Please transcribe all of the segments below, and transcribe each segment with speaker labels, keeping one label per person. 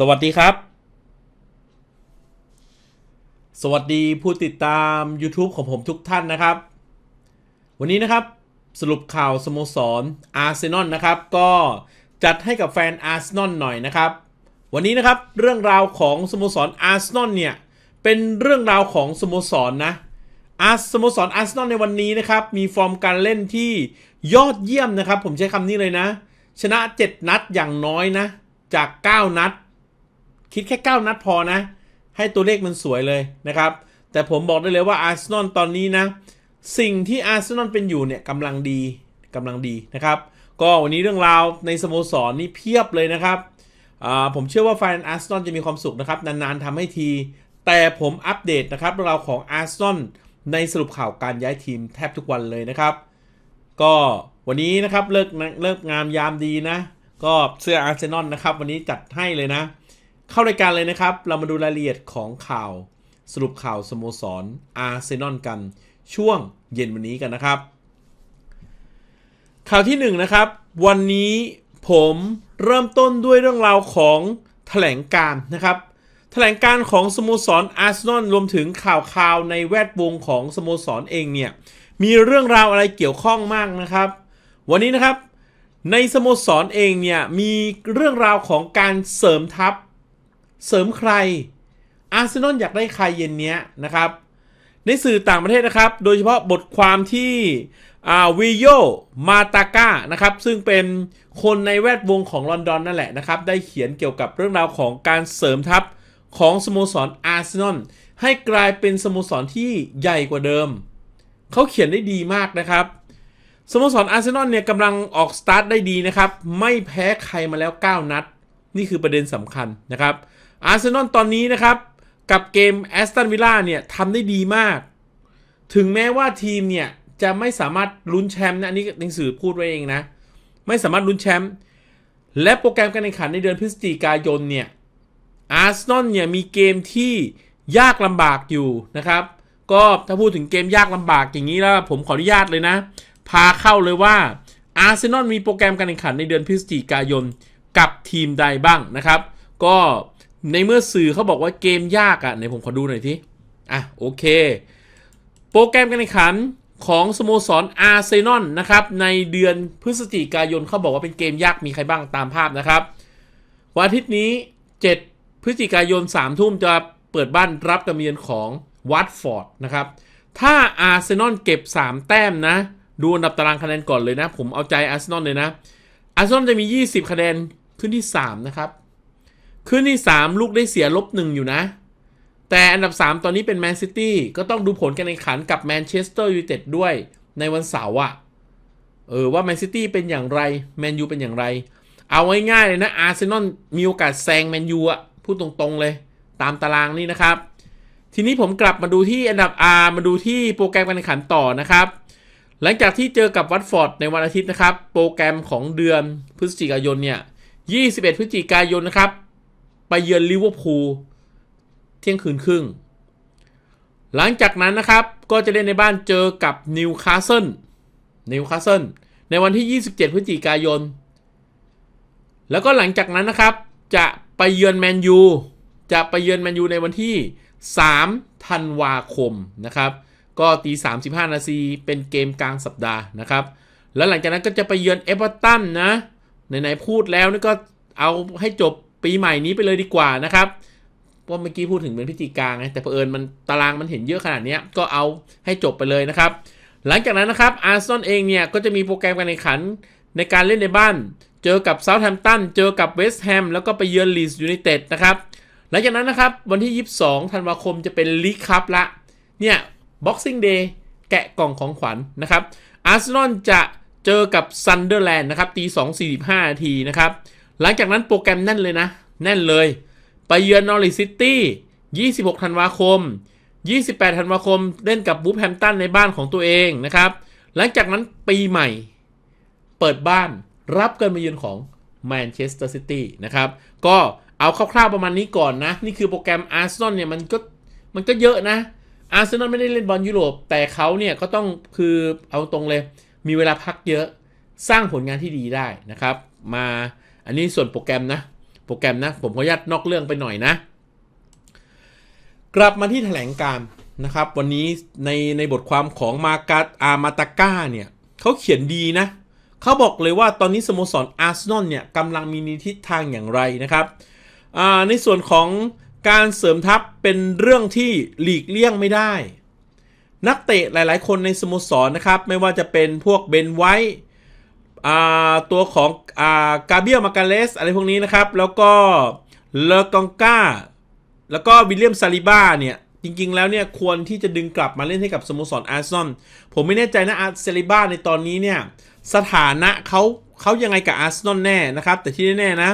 Speaker 1: สวัสดีครับ สวัสดีผู้ติดตาม YouTube ของผมทุกท่านนะครับ วันนี้นะครับสรุปข่าวสโมสรอาร์เซนอลนะครับ ก็จัดให้กับแฟนอาร์เซนอลหน่อยนะครับ วันนี้นะครับเรื่องราวของสโมสรอาร์เซนอลเนี่ย เป็นเรื่องราวของสโมสรนะอาร์สโมสรอาร์เซนอลในวันนี้นะครับ มีฟอร์มการเล่นที่ยอดเยี่ยมนะครับ ผมใช้คำนี้เลยนะ ชนะ 7 นัดอย่างน้อยนะ จาก 9 นัด คิดแค่ 9 นัดพอนะ ให้ตัวเลขมันสวยเลยนะครับ แต่ผมบอกได้เลยว่าอาร์เซนอลตอนนี้นะ สิ่งที่อาร์เซนอลเป็นอยู่เนี่ยกำลังดีกำลังดีนะครับ ก็วันนี้เรื่องราวในสโมสรนี่เพียบเลยนะครับผมเชื่อว่าแฟนอาร์เซนอลจะมีความสุขนะครับ นานๆทำให้ที แต่ผมอัปเดตนะครับเรื่องราวของอาร์เซนอลในสรุปข่าวการย้ายทีมแทบทุกวันเลยนะครับ ก็วันนี้นะครับเลิกเลิกงามยามดีนะ ก็เสื้ออาร์เซนอลนะครับ วันนี้จัดให้เลยนะ เข้ารายการเลยนะครับ เรามาดูรายละเอียดของข่าวสรุปข่าวสโมสรอาร์เซนอลกันช่วงเย็นวันนี้กันนะครับ ข่าวที่1นนะครับ วันนี้ผมเริ่มต้นด้วยเรื่องราวของแถลงการนะครับ แถลงการของสโมสรอาร์เซนอลรวมถึงข่าวข่าวในแวดวงของสโมสรเองเนี่ยมีเรื่องราวอะไรเกี่ยวข้องมากนะครับ วันนี้นะครับในสโมสรเองเนี่ยมีเรื่องราวของการเสริมทัพ เสริมใคร อาร์เซนอลอยากได้ใครเย็นเนี้ยนะครับ ในสื่อต่างประเทศนะครับ โดยเฉพาะบทความที่วิโยมาตาก้านะครับ ซึ่งเป็นคนในแวดวงของลอนดอนนั่นแหละนะครับ ได้เขียนเกี่ยวกับเรื่องราวของการเสริมทัพของสโมสรอาร์เซนอลให้กลายเป็นสโมสรที่ใหญ่กว่าเดิม เขาเขียนได้ดีมากนะครับ สโมสรอาร์เซนอลเนี่ยกำลังออกสตาร์ทได้ดีนะครับ ไม่แพ้ใครมาแล้ว 9 นัด นี่คือประเด็นสำคัญนะครับ อาร์เซนอลตอนนี้นะครับ กับเกมแอสตันวิลล่าเนี่ยทำได้ดีมาก ถึงแม้ว่าทีมเนี่ย จะไม่สามารถลุ้นแชมป์นะอันนี้หนังสือพูดไว้เองนะ ไม่สามารถลุ้นแชมป์และโปรแกรมการแข่งขันในเดือนพฤศจิกายนเนี่ยอาร์เซนอลเนี่ยมีเกมที่ยากลำบากอยู่นะครับ ก็ถ้าพูดถึงเกมยากลำบากอย่างนี้แล้วผมขออนุญาตเลยนะ พาเข้าเลยว่าอาร์เซนอลมีโปรแกรมการแข่งขันในเดือนพฤศจิกายนกับทีมใดบ้างนะครับ ก็ ในเมื่อสื่อเขาบอกว่าเกมยากอะ่ะไหนผมขอดูหน่อยทีอะโอเค โปรแกรมการแข่งขันของสโมสรอาร์เซนอลนะครับ ในเดือนพฤศจิกายนเขาบอกว่าเป็นเกมยากมีใครบ้างตามภาพนะครับ วันอาทิตย์นี้ 7 พฤศจิกายน3ทุ่มจะเปิดบ้านรับกำเยือนของวัตฟอร์ดนะครับ ถ้าอาร์เซนอลเก็บ 3 แต้มนะ ดูอันดับตารางคะแนนก่อนเลยนะ ผมเอาใจอาร์เซนอลเลยนะอาร์เซนอลจะมี 20 คะแนนขึ้นที่ 3 นะครับ ขึ้นที่ 3 ลูกได้เสียลบหนึ่งอยู่นะ แต่อันดับ 3 ตอนนี้เป็นแมนซิตี้ก็ต้องดูผลการแข่งขันกับแมนเชสเตอร์ยูไนเต็ดด้วยในวันเสาร์อะเออว่าแมนซิตี้เป็นอย่างไรแมนยูเป็นอย่างไร เอาง่ายๆเลยนะอาร์เซนอลมีโอกาสแซงแมนยูอะพูดตรงๆเลย ตามตารางนี่นะครับ ทีนี้ผมกลับมาดูที่อันดับ R มาดูที่โปรแกรมการแข่งขันต่อนะครับ หลังจากที่เจอกับวัตฟอร์ดในวันอาทิตย์นะครับ โปรแกรมของเดือนพฤศจิกายนเนี่ย 21 พฤศจิกายนนะครับ ไปเยือนลิเวอร์พูลเที่ยงคืนครึ่ง หลังจากนั้นนะครับ ก็จะเล่นในบ้านเจอกับนิวคาสเซิลนิวคาสเซิลในวันที่ 27 พฤศจิกายน แล้วก็หลังจากนั้นนะครับ จะไปเยือนแมนยู จะไปเยือนแมนยูในวันที่ 3 ธันวาคมนะครับ ก็ตี35นาทีเป็นเกมกลางสัปดาห์นะครับ แล้วหลังจากนั้นก็จะไปเยือนเอเวอร์ตันนะ ไหนๆพูดแล้วนี่ก็เอาให้จบ ปีใหม่นี้ไปเลยดีกว่านะครับเพราะเมื่อกี้พูดถึงเป็นพิธีการไงแต่เผอิญมันตารางมันเห็นเยอะขนาดนี้ก็เอาให้จบไปเลยนะครับ หลังจากนั้นนะครับอาร์ซอลเองเนี่ยก็จะมีโปรแกรมการแข่งขันในการเล่นในบ้าน เจอกับเซาท์แฮมป์ตันเจอกับเวสต์แฮมแล้วก็ไปเยือนลีสยูไนเต็ดนะครับหลังจากนั้นนะครับวันที่ 22 ธันวาคมจะเป็นลีกคัพละเนี่ยบ็อกซิ่งเดย์แกะกล่องของขวัญนนะครับอาร์เซนอลจะเจอกับซันเดอร์แลนด์นะครับตี2.45นาทีนะครับ หลังจากนั้นโปรแกรมแน่นเลยนะ แน่นเลย ไปเยือนนอริซิตี้26 ธันวาคม 28 ธันวาคม เล่นกับบูฟแฮมตันในบ้านของตัวเองนะครับ หลังจากนั้นปีใหม่ เปิดบ้านรับการมาเยือนของแมนเชสเตอร์ซิตี้นะครับ ก็เอาคร่าวๆประมาณนี้ก่อนนะ นี่คือโปรแกรมอาร์เซนอลเนี่ยมันก็มันก็เยอะนะ อาร์เซนอลไม่ได้เล่นบอลยุโรป แต่เขาเนี่ยก็ต้องคือเอาตรงเลย มีเวลาพักเยอะ สร้างผลงานที่ดีได้นะครับ มา อันนี้ส่วนโปรแกรมนะ โปรแกรมนะ ผมขออนุญาตนอกเรื่องไปหน่อยนะ กลับมาที่แถลงการ์นะครับ วันนี้ในในบทความของมาการอามาตาก้าเนี่ยเขาเขียนดีนะเขาบอกเลยว่าตอนนี้สโมสรอาร์เซนอลเนี่ยกำลังมีทิศทางอย่างไรนะครับ ในส่วนของการเสริมทัพเป็นเรื่องที่หลีกเลี่ยงไม่ได้ นักเตะหลายๆ คนในสโมสรนะครับ ไม่ว่าจะเป็นพวกเบนไวท์ ตัวของกาเบียลมาการเลสอะไรพวกนี้นะครับ แล้วก็เลอกองกาแล้วก็วิลเลียมซาลิบ้าเนี่ย จริงๆ แล้วเนี่ย ควรที่จะดึงกลับมาเล่นให้กับสโมสรอาร์เซนอลผมไม่แน่ใจนะอาร์เซลิบ้าในตอนนี้เนี่ย สถานะเขาเขายังไงกับอาร์เซนอลแน่นะครับ แต่ที่แน่ๆนะ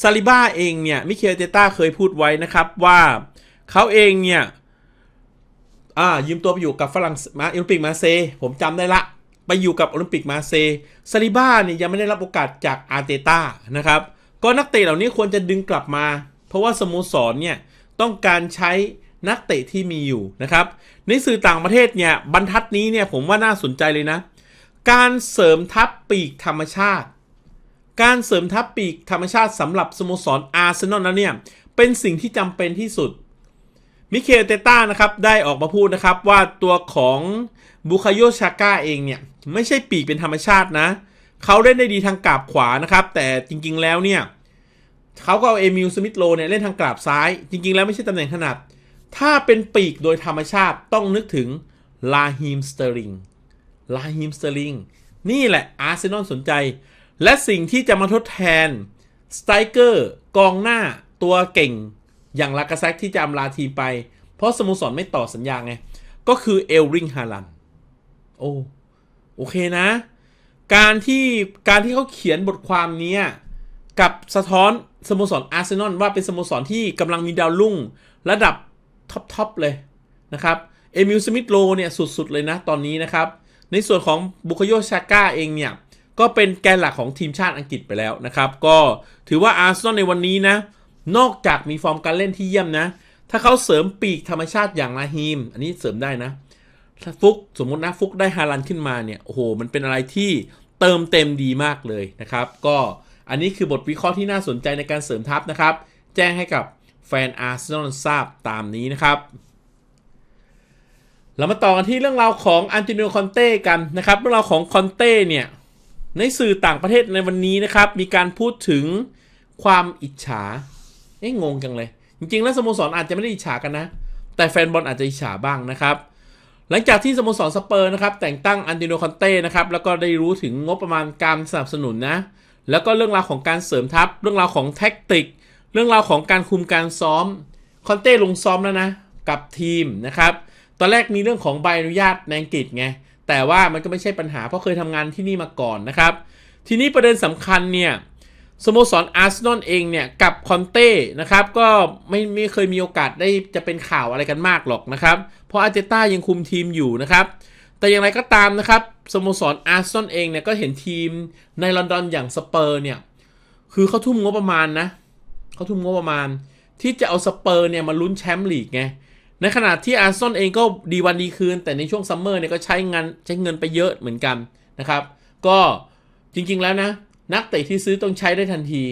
Speaker 1: ซาลิบ้าเองเนี่ย มิเคลเตต้าเคยพูดไว้นะครับว่าเขาเองเนี่ยอ่ายืมตัวไปอยู่กับฝรั่งมาโอลิมปิกมาเซ ผมจำได้ละ ไปอยู่กับโอลิมปิกมาเซซาลิบ้าเนี่ยยังไม่ได้รับโอกาสจากอาร์เตต้านะครับ ก็นักเตะเหล่านี้ควรจะดึงกลับมา เพราะว่าสโมสรเนี่ยต้องการใช้นักเตะที่มีอยู่นะครับ ในสื่อต่างประเทศเนี่ยบรรทัดนี้เนี่ยผมว่าน่าสนใจเลยนะ การเสริมทัพปีกธรรมชาติ การเสริมทัพปีกธรรมชาติสำหรับสโมสรอาร์เซนอลนั้นเนี่ยเป็นสิ่งที่จำเป็นที่สุด มิเคลเตต้านะครับได้ออกมาพูดนะครับว่าตัวของบุคาโยชาก้าเองเนี่ยไม่ใช่ปีกเป็นธรรมชาตินะ เขาเล่นได้ดีทางกราบขวานะครับ แต่จริงๆแล้วเนี่ยเขาก็เอาเอมิลสมิธโลเนี่ยเล่นทางกราบซ้าย จริง ๆ แล้วไม่ใช่ตำแหน่งถนัด ถ้าเป็นปีกโดยธรรมชาติต้องนึกถึงลาฮิมสเตอริงลาฮิมสเตอริงนี่แหละอาร์เซนอลสนใจ และสิ่งที่จะมาทดแทนสไตรเกอร์กองหน้าตัวเก่ง อย่างลากาแซกที่จะอำลาทีมไป เพราะสโมสรไม่ต่อสัญญาไง ก็คือเอลริงฮาลันโอ้โอเคนะ การที่การที่เขาเขียนบทความนี้กับสะท้อนสโมสรอาร์เซนอลว่าเป็นสโมสรที่กำลังมีดาวรุ่ง ระดับท็อปๆเลยนะครับเอมิลสมิธโลเนี่ยสุด ๆ เลยนะตอนนี้นะครับ ในส่วนของบุคโยชาก้าเองเนี่ย ก็เป็นแกนหลักของทีมชาติอังกฤษไปแล้วนะครับ ก็ถือว่าอาร์เซนอลในวันนี้นะ นอกจากมีฟอร์มการเล่นที่เยี่ยมนะ ถ้าเขาเสริมปีกธรรมชาติอย่างลาฮีม อันนี้เสริมได้นะถ้าฟุกสมมตินะฟุกได้ฮาลันขึ้นมาเนี่ยโอ้โหมันเป็นอะไรที่เติมเต็มดีมากเลยนะครับ ก็อันนี้คือบทวิเคราะห์ที่น่าสนใจในการเสริมทัพนะครับ แจ้งให้กับแฟนอาร์เซนอลทราบตามนี้นะครับเรามาต่อกันที่เรื่องราวของอันติโนคอนเต้กันนะครับเรื่องราวของคอนเต้เนี่ยในสื่อต่างประเทศในวันนี้นะครับ มีการพูดถึงความอิจฉา เอ๊ะงงจังเลย จริง ๆ แล้วสโมสรอาจจะไม่ได้อิจฉากันนะ แต่แฟนบอลอาจจะอิจฉาบ้างนะครับหลังจากที่สโมสรสเปอร์นะครับแต่งตั้งอันติโนคอนเต้นะครับแล้วก็ได้รู้ถึงงบประมาณการสนับสนุนนะแล้วก็เรื่องราวของการเสริมทัพ เรื่องราวของแท็กติก เรื่องราวของการคุมการซ้อมคอนเต้ลงซ้อมแล้วนะกับทีมนะครับตอนแรกมีเรื่องของใบอนุญาตในอังกฤษไงแต่ว่ามันก็ไม่ใช่ปัญหาเพราะเคยทำงานที่นี่มาก่อนนะครับ ทีนี้ประเด็นสำคัญเนี่ย สโมสรอาร์เซนอลเองเนี่ยกับคอนเต้นะครับก็ไม่ไม่เคยมีโอกาสได้จะเป็นข่าวอะไรกันมากหรอกนะครับ เพราะอาร์เตต้ายังคุมทีมอยู่นะครับ แต่อย่างไรก็ตามนะครับสโมสรอาร์เซนอลเองเนี่ยก็เห็นทีมในลอนดอนอย่างสเปอร์เนี่ยคือเขาทุ่มงบประมาณนะเขาทุ่มงบประมาณ ที่จะเอาสเปอร์เนี่ยมาลุ้นแชมป์ลีกไงในขณะที่อาร์เซนอลเองก็ดีวันดีคืน แต่ในช่วงซัมเมอร์เนี่ยก็ใช้เงินใช้เงินไปเยอะเหมือนกันนะครับ ก็จริงๆแล้วนะ นักเตะที่ซื้อต้องใช้ได้ทันที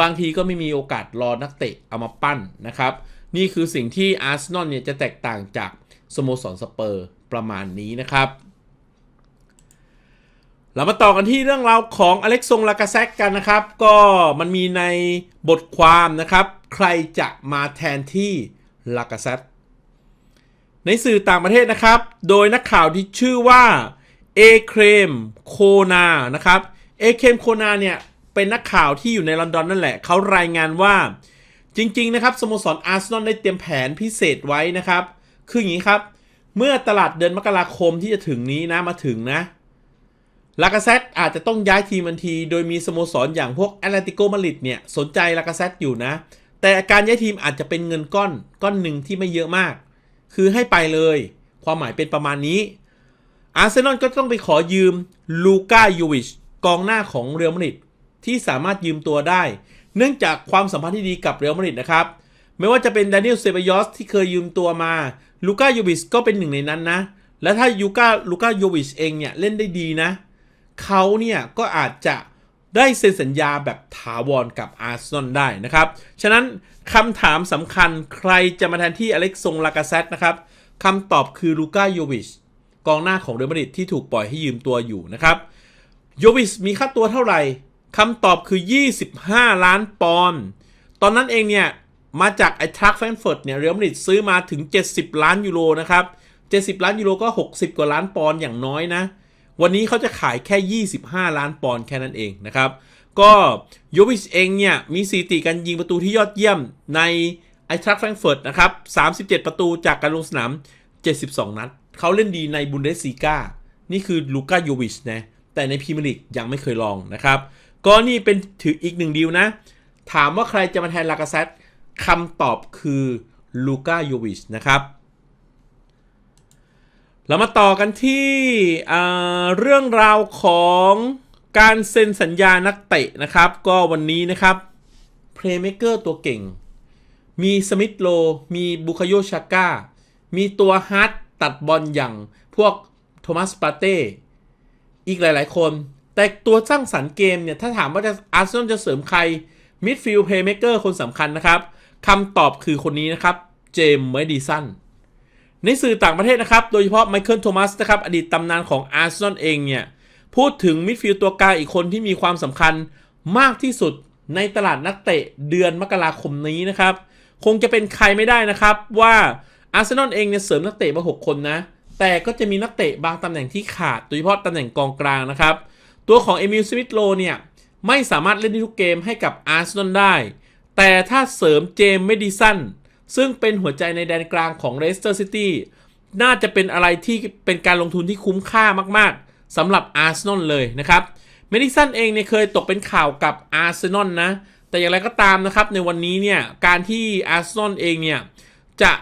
Speaker 1: บางทีก็ไม่มีโอกาสรอนักเตะเอามาปั้นนะครับ นี่คือสิ่งที่อาร์เซนอลเนี่ยจะแตกต่างจากสโมสรสเปอร์ประมาณนี้นะครับ เรามาต่อกันที่เรื่องราวของอเล็กซงลากาแซกกันนะครับ ก็มันมีในบทความนะครับ ใครจะมาแทนที่ลากาเซตในสื่อต่างประเทศนะครับ โดยนักข่าวที่ชื่อว่าเอเครมโคนานะครับ เอเคมโคนาเนี่ย เป็นนักข่าวที่อยู่ในลอนดอนนั่นแหละ เขารายงานว่าจริง ๆ นะครับ สโมสรอาร์เซนอลได้เตรียมแผนพิเศษไว้นะครับ คืออย่างนี้ครับ เมื่อตลาดเดือนมกราคมที่จะถึงนี้นะมาถึงนะลากาเซตอาจจะต้องย้ายทีมทันที โดยมีสโมสรอย่างพวกแอตเลติโกมาริดเนี่ย สนใจลากาเซตอยู่นะ แต่การย้ายทีมอาจจะเป็นเงินก้อนก้อนหนึ่งที่ไม่เยอะมาก คือให้ไปเลย ความหมายเป็นประมาณนี้อาร์เซนอลก็ต้องไปขอยืมลูก้ายูวิช กองหน้าของเรอัลมาดริดที่สามารถยืมตัวได้ เนื่องจากความสัมพันธ์ที่ดีกับเรอัลมาดริดนะครับ ไม่ว่าจะเป็นดานิเอลเซบายอสที่เคยยืมตัวมาลูก้ายูวิชก็เป็นหนึ่งในนั้นนะ และถ้ายูก้าลูก้ายูวิชเองเนี่ยเล่นได้ดีนะ เขาเนี่ยก็อาจจะได้เซ็นสัญญาแบบถาวรกับอาร์เซนอลได้นะครับ ฉะนั้นคำถามสำคัญใครจะมาแทนที่อเล็กซงลากาเซตนะครับคำตอบคือลูก้าโยวิชกองหน้าของเรอัลมาดริดที่ถูกปล่อยให้ยืมตัวอยู่นะครับ โยวิชมีค่าตัวเท่าไหร่คำตอบคือ 25 ล้านปอนด์ตอนนั้นเองเนี่ย มาจากไอ้ทรัคแฟรงเฟิร์ตเนี่ยเรอัลมาดริดซื้อมาถึง 70 ล้านยูโรนะครับ 70 ล้านยูโรก็ 60 กว่าล้านปอนด์อย่างน้อยนะ วันนี้เขาจะขายแค่ 25 ล้านปอนด์แค่นั้นเองนะครับ ก็โยวิชเองเนี่ย มีสถิติการยิงประตูที่ยอดเยี่ยมในไอทรัคแฟรงเฟิร์ตนะครับ 37 ประตูจากการลงสนาม 72 นัดเขาเล่นดีในบุนเดสซีกานี่คือลูก้าโยวิชนะ แต่ในพรีเมียร์ลีกยังไม่เคยลองนะครับ ก็นี่เป็นถืออีกหนึ่งดีลนะ ถามว่าใครจะมาแทนลากาเซตคำตอบคือลูก้าโยวิชนะครับเรามาต่อกันที่เรื่องราวของการเซ็นสัญญานักเตะนะครับ ก็วันนี้นะครับเพลย์เมเกอร์ตัวเก่ง มีสมิธโล มีบุคโยชาก้า มีตัวฮาร์ดตัดบอลอย่างพวกโทมัสปาเต้ อีกหลาย ๆ คน แต่ตัวสร้างสรรค์เกมเนี่ย ถ้าถามว่าจะอาร์เซนอลจะเสริมใครมิดฟิลด์เพลย์เมเกอร์คนสำคัญนะครับคำตอบคือคนนี้นะครับ เจมส์เมดิสันในสื่อต่างประเทศนะครับ โดยเฉพาะไมเคิลโทมัสนะครับ อดีตตำนานของอาร์เซนอลเองเนี่ย พูดถึงมิดฟิลด์ตัวกลางอีกคนที่มีความสำคัญมากที่สุดในตลาดนักเตะเดือนมกราคมนี้นะครับ คงจะเป็นใครไม่ได้นะครับว่าอาร์เซนอลเองเนี่ยเสริมนักเตะมา 6 คนนะ แต่ก็จะมีนักเตะบางตำแหน่งที่ขาด โดยเฉพาะตำแหน่งกองกลางนะครับ ตัวของเอมิลสมิธโลเนี่ยไม่สามารถเล่นได้ทุกเกมให้กับอาร์เซนอลได้ แต่ถ้าเสริมเจมส์เมดิสันซึ่งเป็นหัวใจในแดนกลางของเลสเตอร์ซิตี้น่าจะเป็นอะไรที่เป็นการลงทุนที่คุ้มค่ามากๆสำหรับอาร์เซนอลเลยนะครับเมดิสันเองเนี่ยเคยตกเป็นข่าวกับอาร์เซนอลนะแต่อย่างไรก็ตามนะครับในวันนี้เนี่ยการที่อาร์เซนอลเองเนี่ยจะ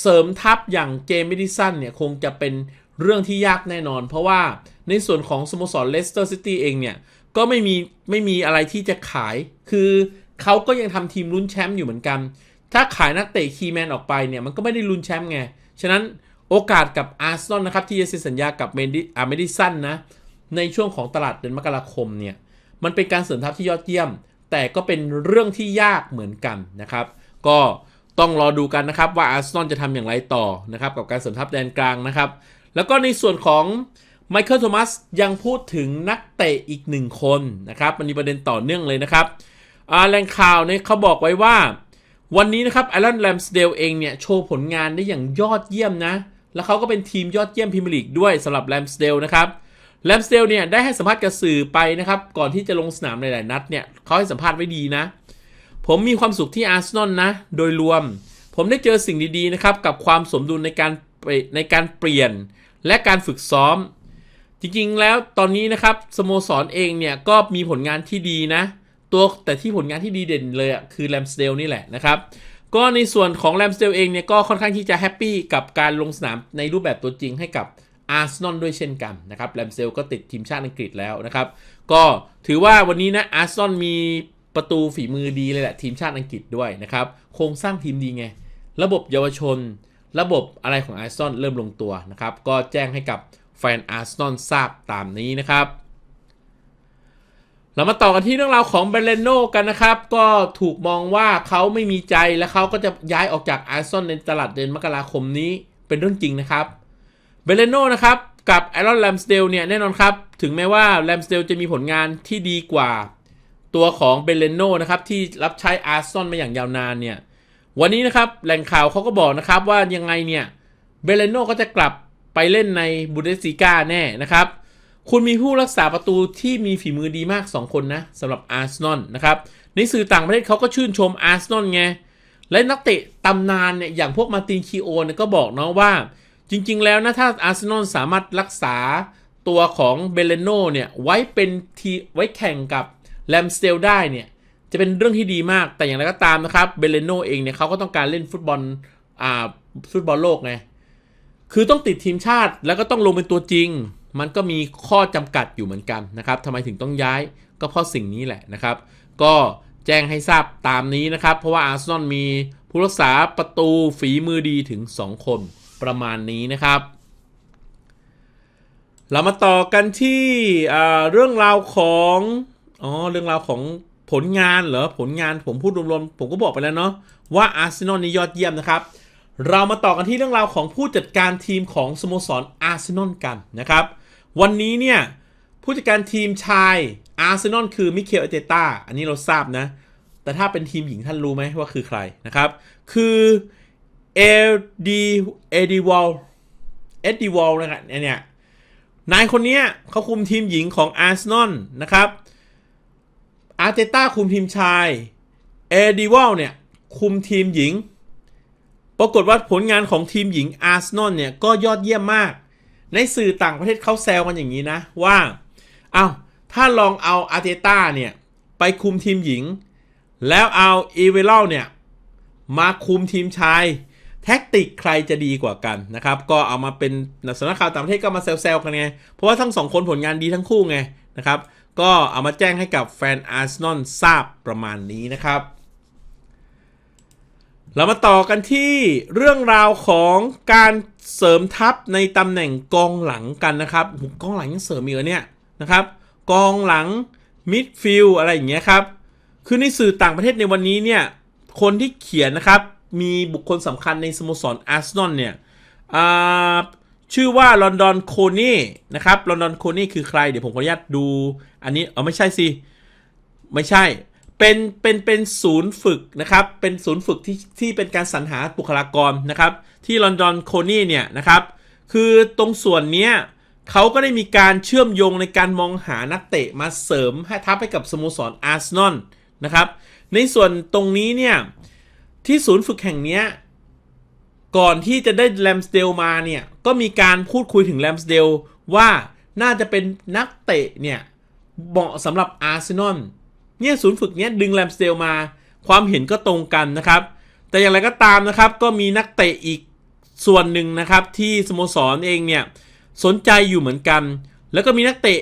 Speaker 1: เสริมทัพอย่างเจมส์เมดิสันเนี่ยคงจะเป็นเรื่องที่ยากแน่นอน เพราะว่าในส่วนของสโมสรเลสเตอร์ซิตี้เองเนี่ย ก็ไม่มีไม่มีอะไรที่จะขาย คือเขาก็ยังทำทีมลุ้นแชมป์อยู่เหมือนกัน ถ้าขายนักเตะคีแมนออกไปเนี่ย มันก็ไม่ได้ลุ้นแชมป์ไง ฉะนั้นโอกาสกับอาร์เซนอลนะครับ ที่จะเซ็นสัญญากับเมดิอาเมดิสันนะ ในช่วงของตลาดเดือนมกราคมเนี่ย มันเป็นการเสริมทัพที่ยอดเยี่ยม แต่ก็เป็นเรื่องที่ยากเหมือนกันนะครับ ก็ ต้องรอดูกันนะครับว่าอาร์เซนอลจะทำอย่างไรต่อนะครับกับการเสริมทัพแดนกลางนะครับ แล้วก็ในส่วนของไมเคิลโทมัสยังพูดถึงนักเตะอีกหนึ่งคนนะครับมันมีประเด็นต่อเนื่องเลยนะครับแหล่งข่าวเนี่ยเขาบอกไว้ว่า วันนี้นะครับไอรอนแลมสเดลเองเนี่ยโชว์ผลงานได้อย่างยอดเยี่ยมนะ แล้วเขาก็เป็นทีมยอดเยี่ยมพรีเมียร์ลีกด้วยสำหรับแลมสเดลนะครับแลมสเดลเนี่ยได้ให้สัมภาษณ์กับสื่อไปนะครับ ก่อนที่จะลงสนามหลายๆนัดเนี่ยเขาให้สัมภาษณ์ไว้ดีนะ ผมมีความสุขที่อาร์เซนอลนะ โดยรวม ผมได้เจอสิ่งดีๆนะครับ กับความสมดุลในการในการเปลี่ยนและการฝึกซ้อม จริงๆแล้วตอนนี้นะครับสโมสรเองเนี่ยก็มีผลงานที่ดีนะ ตัวแต่ที่ผลงานที่ดีเด่นเลยอะคือแลมสเดลนี่แหละนะครับก็ในส่วนของแลมสเดลเองเนี่ยก็ค่อนข้างที่จะแฮปปี้กับการลงสนามในรูปแบบตัวจริงให้กับอาร์เซนอลด้วยเช่นกันนะครับแลมสเดลก็ติดทีมชาติอังกฤษแล้วนะครับ ก็ถือว่าวันนี้นะอาร์เซนอลมี ประตูฝีมือดีเลยแหละทีมชาติอังกฤษด้วยนะครับ โครงสร้างทีมดีไง ระบบเยาวชน ระบบอะไรของอาร์ซอลเริ่มลงตัวนะครับ ก็แจ้งให้กับแฟนอาร์ซอลทราบตามนี้นะครับเรามาต่อกันที่เรื่องราวของเบเลโนกันนะครับ ก็ถูกมองว่าเขาไม่มีใจและเขาก็จะย้ายออกจากอาร์ซอลในตลาดเดือนมกราคมนี้เป็นเรื่องจริงนะครับเบเลโนนะครับกับไอรอนแลมสเดลเนี่ยแน่นอนครับ ถึงแม้ว่าแลมสเดลจะมีผลงานที่ดีกว่า ตัวของเบเลโนนะครับที่รับใช้อาร์ซอลมาอย่างยาวนานเนี่ยวันนี้นะครับแหล่งข่าวเขาก็บอกนะครับว่ายังไงเนี่ยเบเลโนก็จะกลับไปเล่นในบูเดสซิก้าแน่นะครับ คุณมีผู้รักษาประตูที่มีฝีมือดีมาก 2 คนนะสำหรับอาร์เซนอลนะครับในสื่อต่างประเทศเขาก็ชื่นชมอาร์เซนอลไงและนักเตะตำนานเนี่ยอย่างพวกมาตินคีโอเนี่ยก็บอกนะว่า จริง ๆ แล้วนะถ้าอาร์เซนอลสามารถรักษาตัวของเบเลโนเนี่ยไว้เป็นทีไว้แข่งกับ แลมสเตลได้เนี่ยจะเป็นเรื่องที่ดีมากแต่อย่างไรก็ตามนะครับเบเลโนเองเนี่ยเขาก็ต้องการเล่นฟุตบอลอ่าฟุตบอลโลกไงคือต้องติดทีมชาติแล้วก็ต้องลงเป็นตัวจริง มันก็มีข้อจำกัดอยู่เหมือนกันนะครับทำไมถึงต้องย้ายก็เพราะสิ่งนี้แหละนะครับ ก็แจ้งให้ทราบตามนี้นะครับ เพราะว่าอาร์เซนอลมีผู้รักษาประตูฝีมือดีถึง 2 คนประมาณนี้นะครับ เรามาต่อกันที่เรื่องราวของ อ๋อเรื่องราวของผลงานเหรอผลงานผมพูดรวมๆผมก็บอกไปแล้วเนาะว่าอาร์เซนอลนี่ยอดเยี่ยมนะครับ เรามาต่อกันที่เรื่องราวของผู้จัดการทีมของสโมสรอาร์เซนอลกันนะครับ วันนี้เนี่ยผู้จัดการทีมชายอาร์เซนอลคือมิเคลเอเตตาอันนี้เราทราบนะ แต่ถ้าเป็นทีมหญิงท่านรู้ไหมว่าคือใครนะครับ คือเอดีเอดีวอลเอ็ดดีวอลนะครับเนี่ยนายคนนี้เขาคุมทีมหญิงของอาร์เซนอลนะครับ อาร์เตต้าคุมทีมชาย เอดีวอลเนี่ย คุมทีมหญิง ปรากฏว่าผลงานของทีมหญิงอาร์เซนอลเนี่ย ก็ยอดเยี่ยมมาก ในสื่อต่างประเทศเขาแซวกันอย่างนี้นะ ว่า เอาถ้าลองเอาอาร์เตต้าเนี่ย ไปคุมทีมหญิง แล้วเอาอีเวลเนี่ย มาคุมทีมชายแท็กติกใครจะดีกว่ากันนะครับ ก็เอามาเป็นสำนักข่าวต่างประเทศก็มาแซวๆกันไง เพราะว่าทั้งสองคนผลงานดีทั้งคู่ไงนะครับ ก็เอามาแจ้งให้กับแฟนอาร์เซนอลทราบประมาณนี้นะครับ เรามาต่อกันที่เรื่องราวของการเสริมทัพในตำแหน่งกองหลังกันนะครับกองหลังยังเสริมอีกเหรอเนี่ยนะครับ กองหลังมิดฟิลอะไรอย่างเงี้ยครับ คือในสื่อต่างประเทศในวันนี้เนี่ย คนที่เขียนนะครับ มีบุคคลสำคัญในสโมสรอาร์เซนอลเนี่ยชื่อว่าลอนดอนโคนี่นะครับ ลอนดอนโคนี่คือใคร เดี๋ยวผมขออนุญาตดู อันนี้เออไม่ใช่สิ ไม่ใช่ เป็น เป็น เป็นศูนย์ฝึกนะครับ เป็นศูนย์ฝึกที่ ที่เป็นการสรรหาบุคลากรนะครับ ที่ลอนดอนโคนี่เนี่ยนะครับ คือตรงส่วนเนี้ยเขาก็ได้มีการเชื่อมโยงในการมองหานักเตะมาเสริมให้ทัพให้กับสโมสรอาร์เซนอลนะครับ ในส่วนตรงนี้เนี่ย ที่ศูนย์ฝึกแห่งเนี้ยก่อนที่จะได้แรมสเดลมาเนี่ย ก็มีการพูดคุยถึงแรมสเดลว่าน่าจะเป็นนักเตะเนี่ย เหมาะสำหรับอาร์เซนอลเนี่ยศูนย์ฝึกเนี้ยดึงแรมสเดลมา ความเห็นก็ตรงกันนะครับ แต่อย่างไรก็ตามนะครับก็มีนักเตะอีกส่วนหนึ่งนะครับ ที่สโมสรเองเนี่ยสนใจอยู่เหมือนกัน แล้วก็มีนักเตะ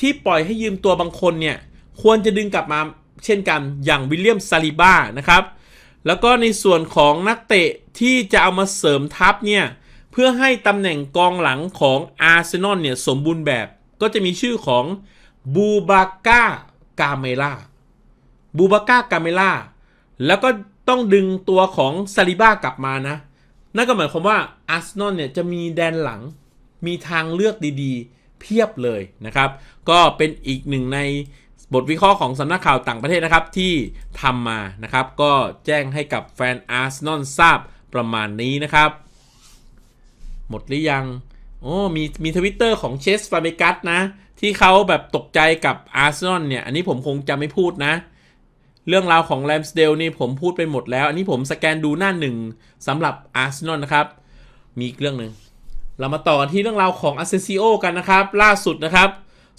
Speaker 1: ที่ปล่อยให้ยืมตัวบางคนเนี่ยควรจะดึงกลับมาเช่นกันอย่างวิลเลียมซาลิบ้านะครับแล้วก็ในส่วนของนักเตะที่จะเอามาเสริมทัพเนี่ยเพื่อให้ตำแหน่งกองหลังของอาร์เซนอลเนี่ยสมบูรณ์แบบก็จะมีชื่อของ บูบาก้ากาเมล่าบูบาก้ากาเมล่าแล้วก็ต้องดึงตัวของซาลิบ้ากลับมานะ นั่นก็หมายความว่าอาร์เซนอลเนี่ยจะมีแดนหลังมีทางเลือกดีๆ เพียบเลยนะครับ ก็เป็นอีกหนึ่งในบทวิเคราะห์ของสำนักข่าวต่างประเทศนะครับ ที่ทำมานะครับ ก็แจ้งให้กับแฟนอาร์เซนอลทราบประมาณนี้นะครับ หมดหรือยัง โอ้มีมีทวิตเตอร์ของเชสฟาเบกัสนะ ที่เขาแบบตกใจกับอาร์เซนอลเนี่ย อันนี้ผมคงจะไม่พูดนะ เรื่องราวของแรมสเดลนี่ผมพูดไปหมดแล้ว อันนี้ผมสแกนดูหน้าหนึ่งสำหรับอาร์เซนอลนะครับ มีอีกเรื่องหนึ่งเรามาต่อกันที่เรื่องราวของอาเซซิโอกันนะครับ ล่าสุดนะครับ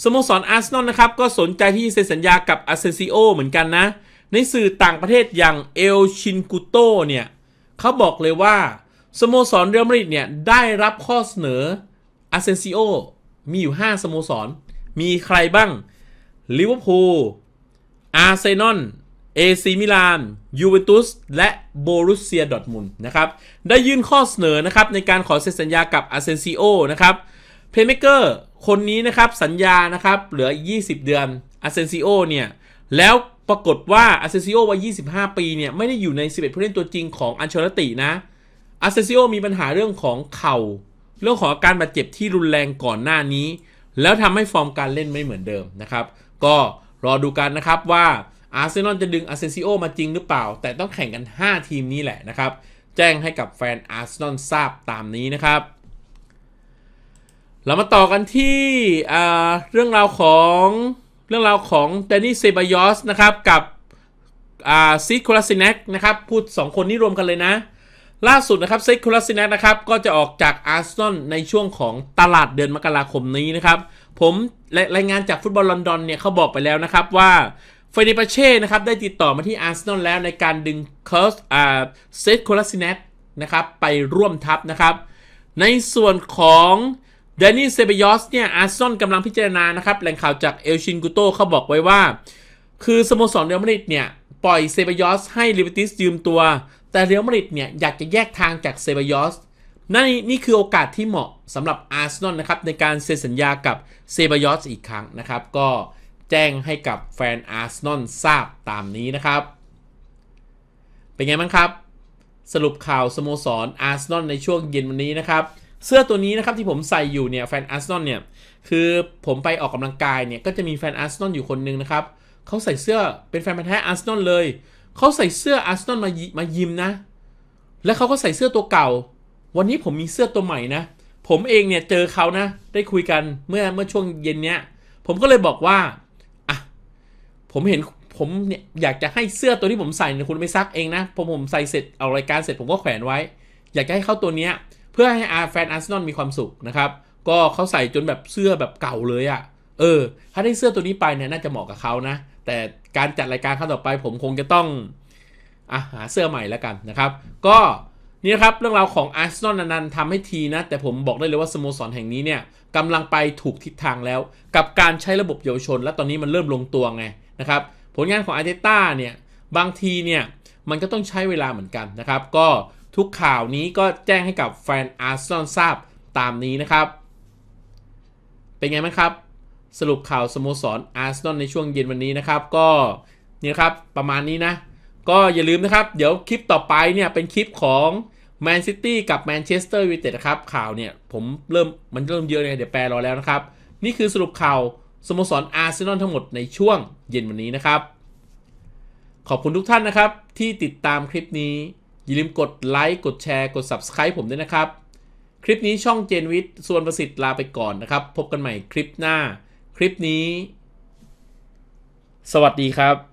Speaker 1: สโมสรอาร์เซนอลนะครับ ก็สนใจที่จะเซ็นสัญญากับอาเซซิโอเหมือนกันนะ ในสื่อต่างประเทศอย่างเอลชินกุโตเนี่ยเขาบอกเลยว่าสโมสรเรอัลมาดริดเนี่ยได้รับข้อเสนอ อาเซนซิโอมีอยู่ 5 สโมสร มีใครบ้างลิเวอร์พูลอาร์เซนอลเอซีมิลานยูเวนตุสและโบรุสเซียดอร์ทมุนนะครับ ได้ยื่นข้อเสนอนะครับ ในการขอเซ็นสัญญากับอาเซนซิโอนะครับเพลย์เมเกอร์คนนี้นะครับ สัญญานะครับ เหลือ 20 เดือนอาเซนซิโอเนี่ย แล้วปรากฏว่าอาเซนซิโอวัย25 ปีเนี่ย ไม่ได้อยู่ใน 11 ผู้เล่นตัวจริงของอันเชลตินะอาเซนซิโอมีปัญหาเรื่องของเข่า เรื่องของอาการบาดเจ็บที่รุนแรงก่อนหน้านี้ แล้วทำให้ฟอร์มการเล่นไม่เหมือนเดิมนะครับ ก็รอดูกันนะครับว่าอาร์เซนอลจะดึงอาเซนซิโอมาจริงหรือเปล่า แต่ต้องแข่งกัน 5 ทีมนี้แหละนะครับ แจ้งให้กับแฟนอาร์เซนอลทราบตามนี้นะครับ เรามาต่อกันที่เรื่องราวของเรื่องราวของเดนนี่เซบายอสนะครับกับซีโคลาซิเนกนะครับ พูด 2 คนนี้รวมกันเลยนะ ล่าสุดนะครับเซีโคลาซินกนะครับก็จะออกจากอาร์เซนอลในช่วงของตลาดเดือนมกราคมนี้นะครับ ผมรายงานจากฟุตบอลลอนดอนเนี่ยเขาบอกไปแล้วนะครับว่าเฟเนปาเช่นะครับได้ติดต่อมาที่อาร์เซนอลแล้วในการดึงเคิร์สอ่าเซตโคลาซินกนะครับไปร่วมทัพนะครับ ในส่วนของเดนิสเซเบยอสเนี่ยอาร์เซนอลกำลังพิจารณานะครับแหล่งข่าวจากเอลชินกุโตเขาบอกไว้ว่า คือสโมสรเรอัลมาดริดเนี่ย ปล่อยเซเบยอสให้ลิเวอร์ติสยืมตัว แต่เรอัลมาดริดเนี่ยอยากจะแยกทางจากเซเบยอสนั่นนี่คือโอกาสที่เหมาะสำหรับอาร์เซนอลนะครับในการเซ็นสัญญากับเซเบยอสอีกครั้งนะครับ ก็แจ้งให้กับแฟนอาร์เซนอลทราบตามนี้นะครับ เป็นไงบ้างครับ สรุปข่าวสโมสรอาร์เซนอลในช่วงเย็นวันนี้นะครับ เสื้อตัวนี้นะครับที่ผมใส่อยู่เนี่ยแฟนอาร์เซนอลเนี่ยคือผมไปออกกำลังกายเนี่ยก็จะมีแฟนอาร์เซนอลอยู่คนหนึ่งนะครับเขาใส่เสื้อเป็นแฟนพันธุ์แท้อาร์เซนอลเลย เขาใส่เสื้ออาร์เซนอลมายิมายิมนะ แล้วเขาก็ใส่เสื้อตัวเก่า วันนี้ผมมีเสื้อตัวใหม่นะ ผมเองเนี่ยเจอเขานะ ได้คุยกันเมื่อเมื่อช่วงเย็นเนี้ย ผมก็เลยบอกว่าอะผมเห็นผมเนี่ยอยากจะให้เสื้อตัวที่ผมใส่เนี่ยคุณไม่ซักเองนะพอผมใส่เสร็จเอารายการเสร็จผมก็แขวนไว้ อยากจะให้เขาตัวเนี้ยเพื่อให้อาแฟนอาร์เซนอลมีความสุขนะครับ ก็เขาใส่จนแบบเสื้อแบบเก่าเลยอะ่ะ เออ ถ้าได้เสื้อตัวนี้ไปเนี่ยน่าจะเหมาะกับเขานะ แต่การจัดรายการครั้งต่อไปผมคงจะต้องอะหาเสื้อใหม่แล้วกันนะครับ ก็นี่นะครับเรื่องราวของอาร์เซนอลนันทำให้ทีนะ แต่ผมบอกได้เลยว่าสโมสรแห่งนี้เนี่ยกำลังไปถูกทิศทางแล้ว กับการใช้ระบบเยาวชน และตอนนี้มันเริ่มลงตัวไงนะครับ ผลงานของอาร์เตต้าเนี่ยบางทีเนี่ยมันก็ต้องใช้เวลาเหมือนกันนะครับ ก็ทุกข่าวนี้ก็แจ้งให้กับแฟนอาร์เซนอลทราบตามนี้นะครับ เป็นไงบ้างครับ สรุปข่าวสโมสรอาร์เซนอลในช่วงเย็นวันนี้นะครับ ก็นี่ครับประมาณนี้นะ ก็อย่าลืมนะครับ เดี๋ยวคลิปต่อไปเนี่ยเป็นคลิปของแมนซิตี้กับแมนเชสเตอร์ยูไนเต็ดครับ ข่าวเนี่ยผมเริ่มมันเริ่มเยอะเลยเดี๋ยวแปลรอแล้วนะครับ นี่คือสรุปข่าวสโมสรอาร์เซนอลทั้งหมดในช่วงเย็นวันนี้นะครับ ขอบคุณทุกท่านนะครับ ที่ติดตามคลิปนี้ อย่าลืมกดไลค์กดแชร์กด Subscribe ผมด้วยนะครับ คลิปนี้ช่องเจนวิทย์ส่วนประสิทธิ์ลาไปก่อนนะครับ พบกันใหม่คลิปหน้า คลิปนี้ สวัสดีครับ